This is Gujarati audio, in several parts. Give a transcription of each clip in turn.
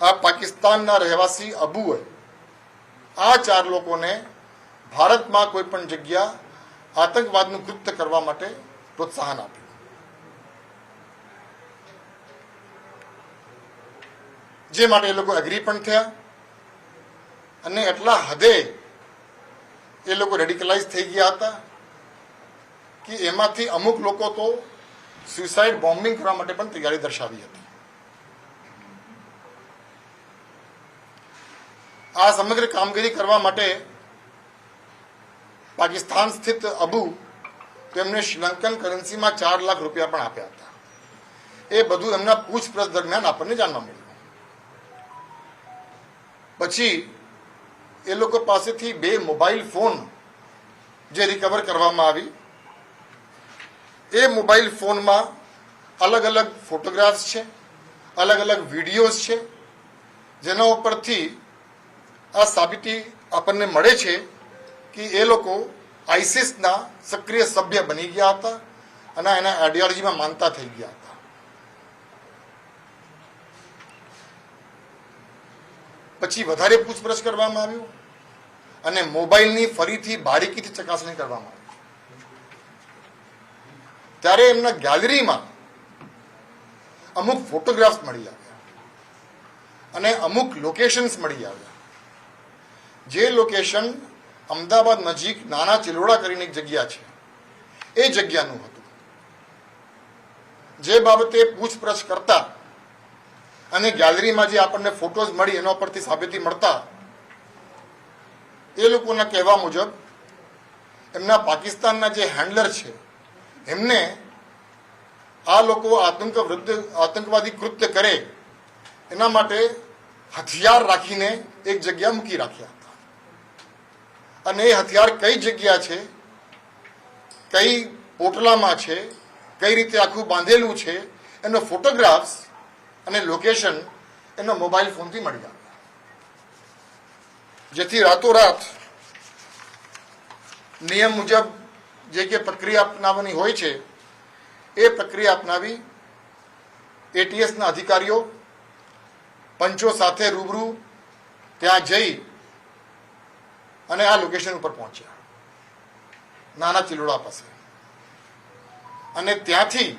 આ પાકિસ્તાનના રહેવાસી અબુએ. આ ચાર લોકોને ભારતમાં કોઈ પણ જગ્યા આતંકવાદનું કૃત્ય કરવા માટે પ્રોત્સાહન આપ્યું. જે માટે એ લોકો એગ્રી પણ થયા અને એટલા હદે એ લોકો રેડિકલાઇઝ થઈ ગયા હતા કે એમાંથી અમુક લોકો તો સુસાઇડ બોમ્બિંગ કરવા માટે પણ તૈયારી દર્શાવી હતી. આ સમગ્ર કામગીરી કરવા માટે પાકિસ્તાન સ્થિત અબુ તેમને શ્રીલંકન કરન્સીમાં ચાર લાખ રૂપિયા પણ આપ્યા હતા. એ બધું એમના પૂછપરછ દરમિયાન આપણને જાણવા મળ્યું. પછી એ લોકો પાસેથી બે મોબાઈલ ફોન જે રિકવર કરવામાં આવી. એ મોબાઈલ ફોનમાં અલગ અલગ ફોટોગ્રાફ્સ છે, અલગ અલગ વિડીયોઝ છે, જેના ઉપરથી આ સાબિતી આપણને મળે છે કે એ લોકો આઈસીસના સક્રિય સભ્ય બની ગયા હતા અને એના આઈડિયોલોજીમાં માનતા થઈ ગયા હતા. પછી વધારે પૂછપરછ કરવામાં આવ્યું અને મોબાઈલની ફરીથી બારીકીથી ચકાસણી કરવામાં આવી. ત્યારે એમના ગેલેરીમાં અમુક ફોટોગ્રાફ્સ મળી આવ્યા અને અમુક લોકેશન્સ મળી આવ્યા. જે લોકેશન અમદાવાદ નજીક નાના ચિલોડા કરીને એક જગ્યા છે. એ જગ્યાનું હતું. જે બાબતે પૂછપરછ કરતા અને ગેલેરીમાં જે આપણને ફોટોઝ મળી એના પરથી સાબિતી મળતા, એ લોકોના કહેવા મુજબ એમના પાકિસ્તાનના જે હેન્ડલર છે, એમને આ લોકો આતંક વૃદ્ધ, આતંકવાદી કૃત્ય કરે એના માટે હથિયાર રાખીને એક જગ્યા મૂકી રાખ્યા. અને એ હથિયાર કઈ જગ્યા છે? કઈ પોટલામાં છે? કઈ રીતે આખું બાંધેલું છે? એનો ફોટોગ્રાફ્સ અને લોકેશન એનો મોબાઈલ ફોનથી મળી આવે. જેથી રાતોરાત નિયમ મુજબ જે કે પ્રક્રિયા અપનાવવાની હોય છે, એ પ્રક્રિયા અપનાવી એટીએસના અધિકારીઓ, પંચો સાથે રૂબરૂ ત્યાં જઈ અને આ લોકેશન ઉપર પહોંચ્યા. નાના ચિલોડા પાસે. અને ત્યાંથી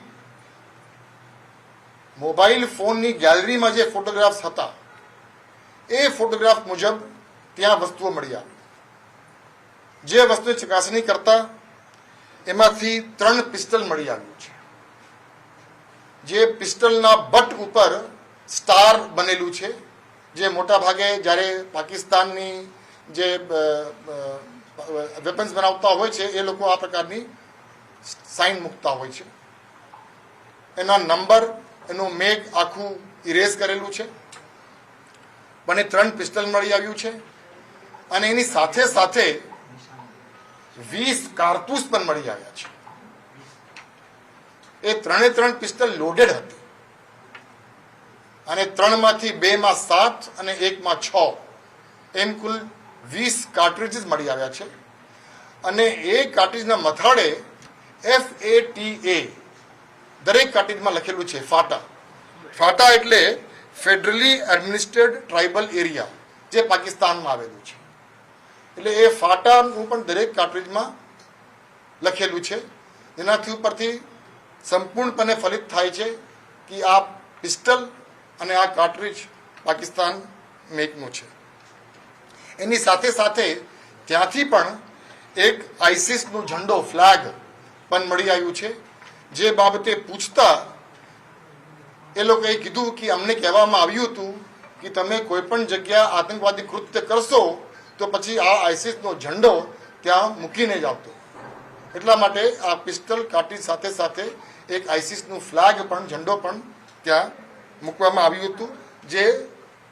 મોબાઈલ ફોનની ગેલેરીમાં જે ફોટોગ્રાફ્સ હતા, એ ફોટોગ્રાફ મુજબ ત્યાં વસ્તુઓ મળી આવી. જે વસ્તુની ચકાસણી કરતા એમાંથી ત્રણ પિસ્ટલ મળી આવ્યું છે. જે પિસ્ટલના બટ ઉપર સ્ટાર બનેલું છે, જે મોટા ભાગે જ્યારે પાકિસ્તાનની જે વેપન્સ બનાવતા હોય છે, એ લોકો આ પ્રકારની સાઇન મૂકતા હોય છે. એના નંબર એનું મેઘ આખું ઇરેઝ કરેલું છે. મને ત્રણ પિસ્તલ મળી આવ્યું છે. અને એની સાથે સાથે વીસ કારતૂસ પણ મળી આવ્યા છે. એ ત્રણે ત્રણ પિસ્તલ લોડેડ હતી. અને ત્રણમાંથી બે માં સાત અને એકમાં છ. એમ કુલ વીસ કાર્ટ્રિજીસ મળી આવ્યા છે. અને એ કાર્ટ્રિજના મથાળે એફ એ ટી એ દરેક કાર્ટ્રિજમાં લખેલું છે ફાટા. ફાટા એટલે ફેડરલી એડમિનિસ્ટ્રેડ ટ્રાઇબલ એરિયા જે પાકિસ્તાનમાં આવેલું છે. એટલે એ ફાટાનું પણ દરેક કાર્ટ્રિજમાં લખેલું છે. જેનાથી ઉપરથી સંપૂર્ણપણે ફલિત થાય છે કે આ પિસ્ટલ અને આ કાર્ટ્રિજ પાકિસ્તાન મેકનું છે. એની સાથે સાથે ત્યાંથી પણ એક આઈસીસનો ઝંડો, ફ્લેગ પણ મળી આવ્યું છે. જે બાબતે પૂછતા એ લોકોએ કીધું કે અમને કહેવામાં આવ્યું હતું કે તમે કોઈ પણ જગ્યા આતંકવાદી કૃત્ય કરશો, તો પછી આ આઈસીસનો ઝંડો ત્યાં મૂકીને જ આવતો. એટલા માટે આ પિસ્તલ કાટી સાથે સાથે એક આઈસીસનું ફ્લેગ પણ, ઝંડો પણ ત્યાં મૂકવામાં આવ્યું હતું, જે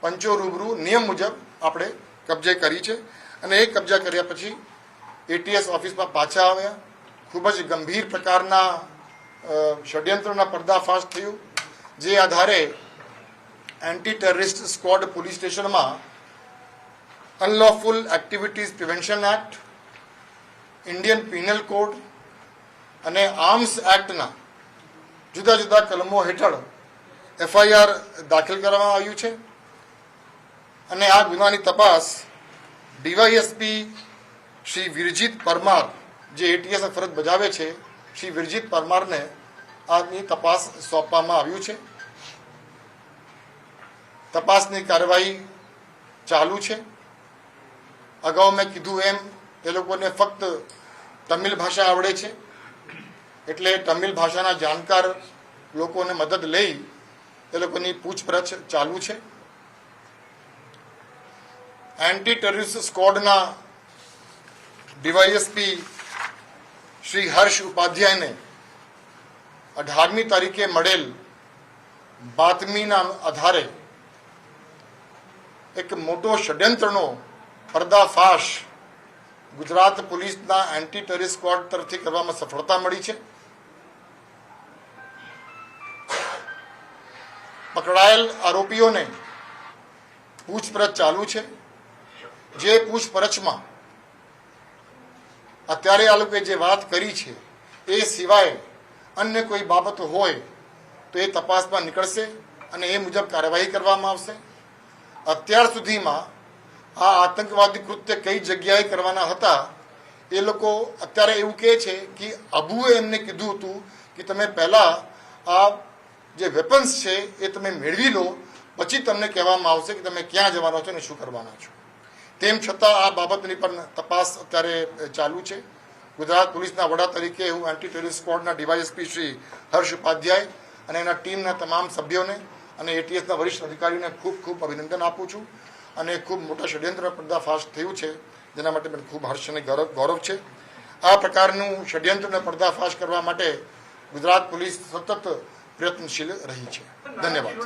પંચો રૂબરૂ નિયમ મુજબ આપણે કબજે કરી છે અને એ કબજા કર્યા પછી એટીએસ ઓફિસમાં પાછા આવ્યા. ખૂબ જ ગંભીર પ્રકારના ષડયંત્રના પર્દાફાશ થયું, જે આધારે એન્ટી ટેરરિસ્ટ સ્ક્વોડ પોલીસ સ્ટેશનમાં unlawful activities prevention act, Indian penal code અને આર્મ્સ એક્ટના જુદા જુદા કલમો હેઠળ એફઆઈઆર દાખલ કરવામાં આવ્યું છે. અને આ ગુનાની તપાસ ડીવાયએસપી શ્રી વિરજીત પરમાર, જે એટીએસ ફરજ બજાવે છે, શ્રી વિરજીત પરમારને આની તપાસ સોંપવામાં આવ્યું છે. તપાસની કાર્યવાહી ચાલુ છે. અગાઉ મેં કીધું એમ, એ લોકોને ફક્ત તમિલ ભાષા આવડે છે. એટલે તમિલ ભાષાના જાણકાર લોકોને મદદ લઈ એ લોકોની પૂછપરછ ચાલુ છે. એન્ટી ટેરરિસ્ટ સ્ક્વોડના ડીવાયએસપી શ્રી હર્ષ ઉપાધ્યાયને અઢારમી તારીખે મળેલ બાતમીના આધારે એક મોટો ષડયંત્રનો પર્દાફાશ ગુજરાત પોલીસના એન્ટી ટેરરિસ્ટ સ્કોડ તરફથી કરવામાં સફળતા મળી છે. પકડાયેલ આરોપીઓને પૂછપરછ ચાલુ છે. જે પૂછપરછમાં અત્યારે આ લોકોએ જે વાત કરી છે, એ સિવાય અન્ય કોઈ બાબત હોય તો એ તપાસમાં નીકળશે અને એ મુજબ કાર્યવાહી કરવામાં આવશે. અત્યાર સુધીમાં આ આતંકવાદી કૃત્ય કઈ જગ્યાએ કરવાના હતા, એ લોકો અત્યારે એવું કહે છે કે અબુએ એમને કીધું હતું કે તમે પહેલા આ જે વેપન્સ છે એ તમે મેળવી લો, પછી તમને કહેવામાં આવશે કે તમે ક્યાં જવાના છો અને શું કરવાના છો. તેમ છતાં આ બાબતની પણ તપાસ અત્યારે ચાલુ છે. ગુજરાત પોલીસના વડા તરીકે હું એન્ટી ટેરરિસ્ટ સ્ક્વોડના ડીવાયએસપી શ્રી હર્ષ ઉપાધ્યાય અને એના ટીમના તમામ સભ્યોને અને એટીએસના વરિષ્ઠ અધિકારીઓને ખૂબ ખૂબ અભિનંદન આપું છું અને ખૂબ મોટા ષડયંત્ર પર્દાફાશ થયું છે. જેના માટે મને ખૂબ હર્ષ અને ગૌરવ ગૌરવ છે. આ પ્રકારનું ષડયંત્રને પર્દાફાશ કરવા માટે ગુજરાત પોલીસ સતત પ્રયત્નશીલ રહી છે. ધન્યવાદ.